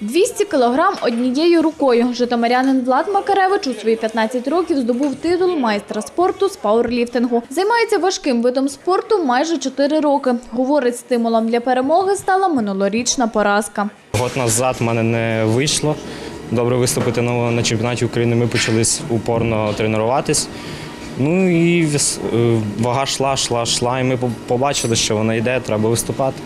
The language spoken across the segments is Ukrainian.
200 кілограм однією рукою. Житомирянин Влад Макаревич у свої 15 років здобув титул майстра спорту з пауерліфтингу. Займається важким видом спорту майже 4 роки. Говорить, стимулом для перемоги стала минулорічна поразка. Год назад в мене не вийшло добре виступити на, на чемпіонаті України. Ми почали упорно тренуватись. Ну і е, вага йшла, йшла, йшла, і ми побачили, що вона йде, треба виступати.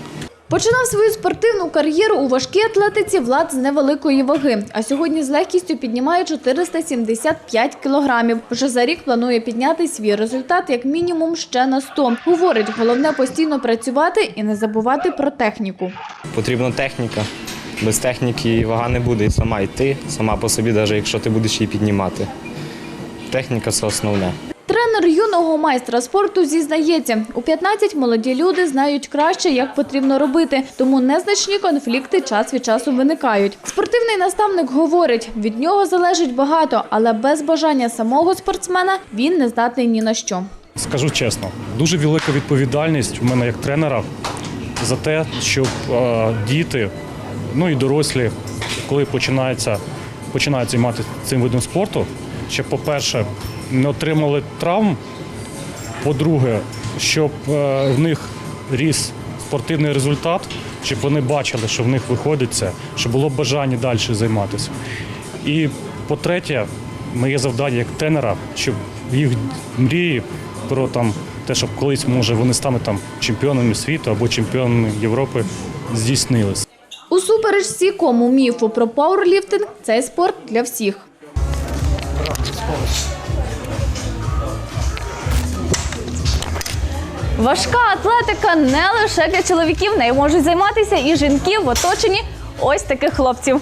Починав свою спортивну кар'єру у важкій атлетиці Влад з невеликої ваги, а сьогодні з легкістю піднімає 475 кілограмів. Вже за рік планує підняти свій результат як мінімум ще на 100. Говорить, головне постійно працювати і не забувати про техніку. Потрібна техніка. Без техніки вага не буде сама йти, сама по собі, навіть якщо ти будеш її піднімати. Техніка це основне. Тренер юного майстра спорту зізнається, у 15 молоді люди знають краще, як потрібно робити, тому незначні конфлікти час від часу виникають. Спортивний наставник говорить, від нього залежить багато, але без бажання самого спортсмена він не здатний ні на що. Скажу чесно, дуже велика відповідальність у мене як тренера за те, щоб діти, ну і дорослі, коли починається, починають займатися цим видом спорту, щоб, по-перше, не отримали травм, по-друге, щоб е, в них ріс спортивний результат, щоб вони бачили, що в них виходить це, щоб було бажання далі займатися. І по-третє, моє завдання як тренера, щоб їх мрії про там те, щоб колись може вони стануть там чемпіонами світу або чемпіонами Європи, здійснились. Усупереч всікому міфу про пауерліфтинг, цей спорт для всіх. Важка атлетика не лише для чоловіків, нею можуть займатися і жінки в оточенні ось таких хлопців.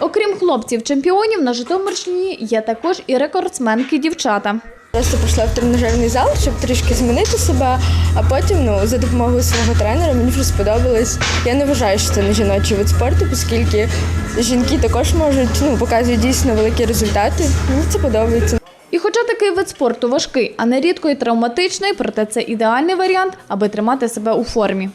Окрім хлопців-чемпіонів, на Житомирщині є також і рекордсменки дівчата. Просто прийшла в тренажерний зал, щоб трішки змінити себе, а потім ну, за допомогою свого тренера мені вже сподобалось. Я не вважаю, що це не жіночий вид спорту, оскільки жінки також можуть ну, показують дійсно великі результати. Мені це подобається. І хоча такий вид спорту важкий, а нерідко і травматичний, проте це ідеальний варіант, аби тримати себе у формі.